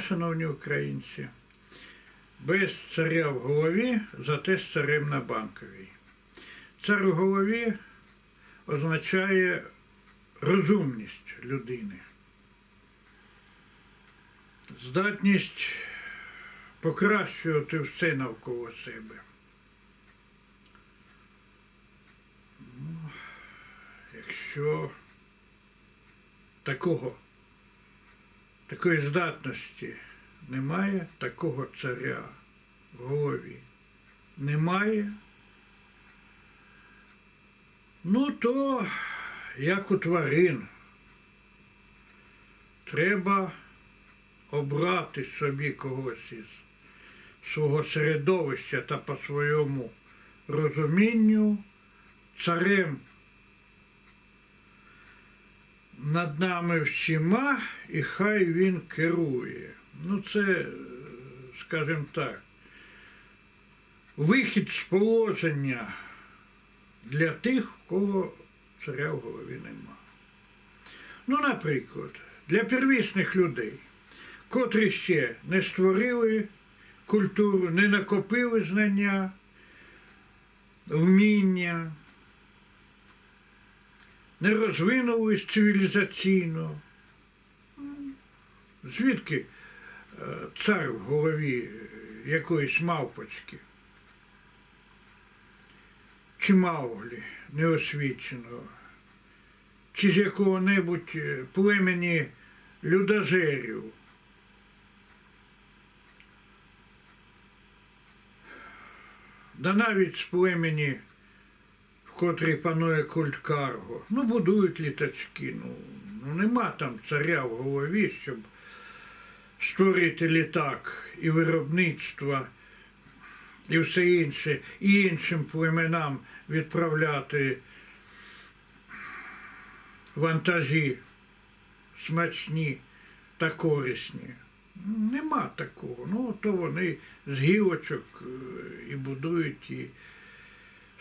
Шановні українці, без царя в голові, зате з царем на банковій. Цар в голові означає розумність людини, здатність покращувати все навколо себе. Ну, Якщо такого такої здатності немає, такого царя в голові немає. Ну, то, як у тварин, треба обрати собі когось із свого середовища та по своєму розумінню царем над нами всіма, і хай він керує. Ну, це, скажімо так, вихід з положення для тих, у кого царя в голові нема. Ну, наприклад, для первісних людей, котрі ще не створили культуру, не накопили знання, вміння, не розвинулись цивілізаційно. Звідки е, цар в голові якоїсь мавпочки? Чи Мауглі неосвіченого, чи з якого-небудь е, племені людожерів? Да навіть з племені котрій панує культ Карго. Ну, будують літачки. Ну, ну нема там царя в голові, щоб створити літак і виробництво, і все інше, і іншим племенам відправляти вантажі смачні та корисні. Нема такого. Ну, то вони з гілочок е, і будують ті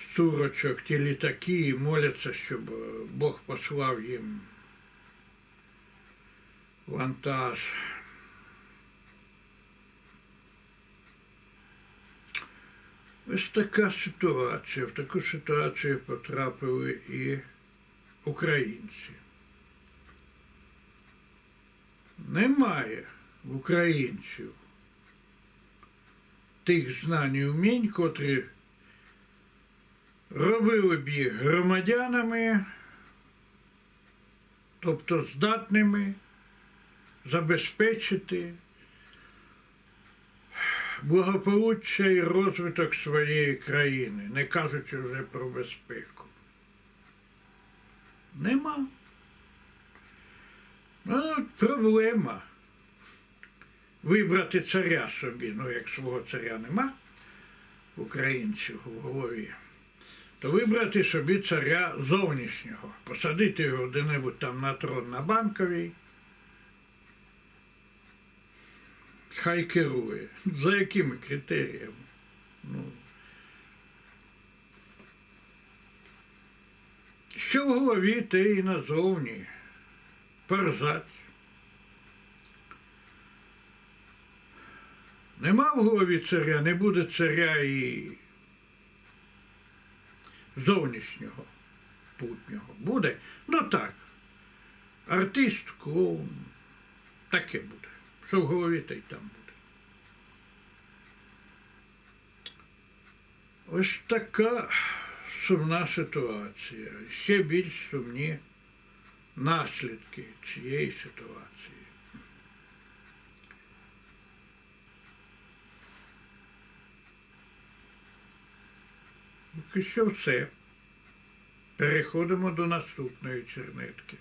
з цурочок ті літаки і моляться, щоб е, Бог послав їм вантаж. Ось така ситуація. В таку ситуацію потрапили і українці. Немає в українців тих знань і вмінь, котрі робили б їх громадянами, тобто здатними забезпечити благополуччя і розвиток своєї країни, не кажучи вже про безпеку. Нема. Ну, проблема. Вибрати царя собі, ну як свого царя нема українців у голові вибрати собі царя зовнішнього, посадити його де-небудь там на трон на банковій. Хай керує. За якими критеріями? Ну. Що в голові, те і назовні. Поржать. Нема в голові царя, не буде царя і зовнішнього путнього. Буде? Ну так. Артист, клоун. Таке буде. Що в голові, та й там буде. Ось така сумна ситуація. Ще більш сумні наслідки цієї ситуації. Що все. Переходимо до наступної чернетки.